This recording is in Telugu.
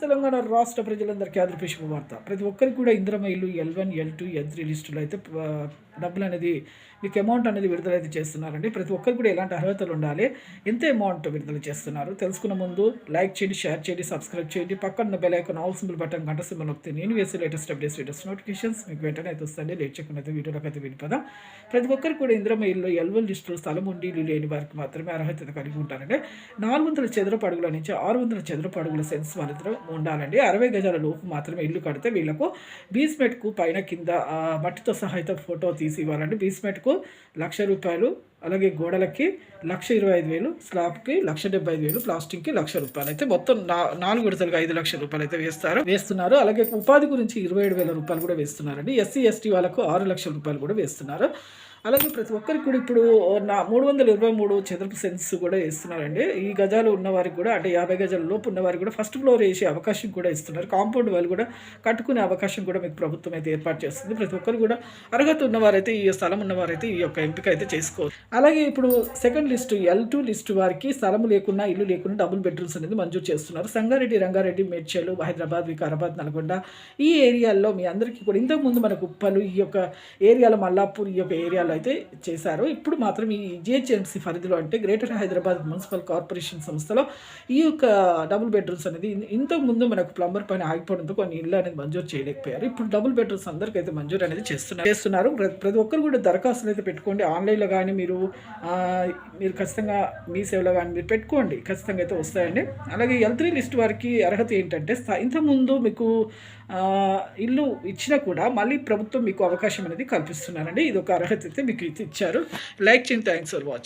తెలంగాణ రాష్ట్ర ప్రజలందరికీ ఆదర్శ వార్త ప్రతి ఒక్కరికి కూడా ఇంద్రమ ఇల్లు L one L two L three లిస్టులో అయితే డబ్బులు అనేది మీకు అమౌంట్ అనేది విడుదల అయితే చేస్తున్నారండి. ప్రతి ఒక్కరికి కూడా ఎలాంటి అర్హతలు ఉండాలి ఎంత అమౌంట్ విడుదల చేస్తున్నారు. తెలుసుకున్న ముందు లైక్ చేయండి షేర్ చేయండి సబ్స్క్రైబ్ చేయండి. పక్కన bell icon all symbol button గంట సింబల్ నొక్కితే నేను వేసే లేటెస్ట్ అప్డేట్స్ లేటెస్ట్ నోటిఫికేషన్స్ మీకు వెంటనే అయితే వస్తుంది లేట్ చేయకుండా వీడియోలోకి అయితే వెళ్ళిపోదాం ప్రతి ఒక్కరు కూడా ఇంద్రమ ఇల్లు ఎల్వల్ లిస్టులో స్థలం ఉండి ఇల్లు లేని వారికి మాత్రమే అర్హత కలిగి ఉంటారండి. నాలుగు వందల చదరపు అడుగుల నుంచి ఆరు వందల చదరపు అడుగుల సెన్స్ మాత్రం ఉండాలండి. అరవై గజాల లోపు మాత్రమే ఇల్లు కడితే వీళ్ళకు బీస్మెట్కు పైన కింద మట్టితో సహాయత ఫోటో తీసి ఇవ్వాలండి బీస్మెట్కు లక్ష రూపాయలు అలాగే గోడలకి లక్ష ఇరవై ఐదు వేలు స్లాబ్కి లక్ష డెబ్బై ఐదు వేలు ప్లాస్టిక్కి లక్ష రూపాయలు. అయితే మొత్తం నాలుగు విడతలుగా ఐదు లక్షల రూపాయలు అయితే వేస్తారు. వేస్తున్నారు. అలాగే ఉపాధి గురించి ఇరవై ఏడు వేల రూపాయలు కూడా వేస్తున్నారండి. ఎస్సీ ఎస్టీ వాళ్ళకు ఆరు లక్షల రూపాయలు కూడా వేస్తున్నారు. అలాగే ప్రతి ఒక్కరికి కూడా ఇప్పుడు నా మూడు వందల ఇరవై మూడు చదరపు సెన్స్ కూడా ఇస్తున్నారండి ఈ గజాలు ఉన్నవారికి కూడా అంటే యాభై గజాల లోపు ఉన్నవారికి కూడా ఫస్ట్ ఫ్లోర్ వేసే అవకాశం కూడా ఇస్తున్నారు. కాంపౌండ్ వాళ్ళు కూడా కట్టుకునే అవకాశం కూడా మీకు ప్రభుత్వం అయితే ఏర్పాటు చేస్తుంది. ప్రతి ఒక్కరు కూడా అర్హత ఉన్నవారైతే ఈ స్థలం ఉన్నవారైతే ఈ యొక్క ఎంపిక అయితే చేసుకోవచ్చు. అలాగే ఇప్పుడు second list L two list వారికి స్థలం లేకున్నా ఇల్లు లేకుండా డబుల్ బెడ్రూమ్స్ అనేది మంజూరు చేస్తున్నారు. సంగారెడ్డి రంగారెడ్డి మేడ్చల్ హైదరాబాద్ వికారాబాద్ నల్గొండ ఈ ఏరియాల్లో మీ అందరికీ కూడా ఇంతకుముందు మనకు ఉప్పలు ఈ యొక్క ఏరియాలో మల్లాపూర్ ఈ యొక్క ఏరియాలో అయితే చేశారు. ఇప్పుడు మాత్రం ఈ జిహెచ్ఎంసీ పరిధిలో అంటే గ్రేటర్ హైదరాబాద్ మున్సిపల్ కార్పొరేషన్ సంస్థలో ఈ యొక్క డబుల్ బెడ్రూమ్స్ అనేది ఇంతకుముందు ఇంతకు ముందు మనకు ప్లంబర్ పైన ఆగిపోవడంతో కొన్ని ఇల్లు అనేది మంజూరు చేయలేకపోయారు. ఇప్పుడు డబుల్ బెడ్రూమ్స్ అందరికీ అయితే మంజూరు అనేది చేస్తున్నారు. చేస్తున్నారు. ప్రతి ఒక్కరు కూడా దరఖాస్తులు అయితే పెట్టుకోండి. ఆన్లైన్లో కానీ మీరు మీరు ఖచ్చితంగా మీ సేవలో కానీ మీరు పెట్టుకోండి. ఖచ్చితంగా అయితే వస్తాయండి. అలాగే ఎల్ త్రీ లిస్ట్ వారికి అర్హత ఏంటంటే ఇంతకుముందు మీకు ఇల్లు ఇచ్చినా కూడా మళ్ళీ ప్రభుత్వం మీకు అవకాశం అనేది కల్పిస్తున్నారండి. ఇది ఒక అర్హత అయితే మీకు ఇచ్చారు. లైక్ చేయండి. Thanks for watching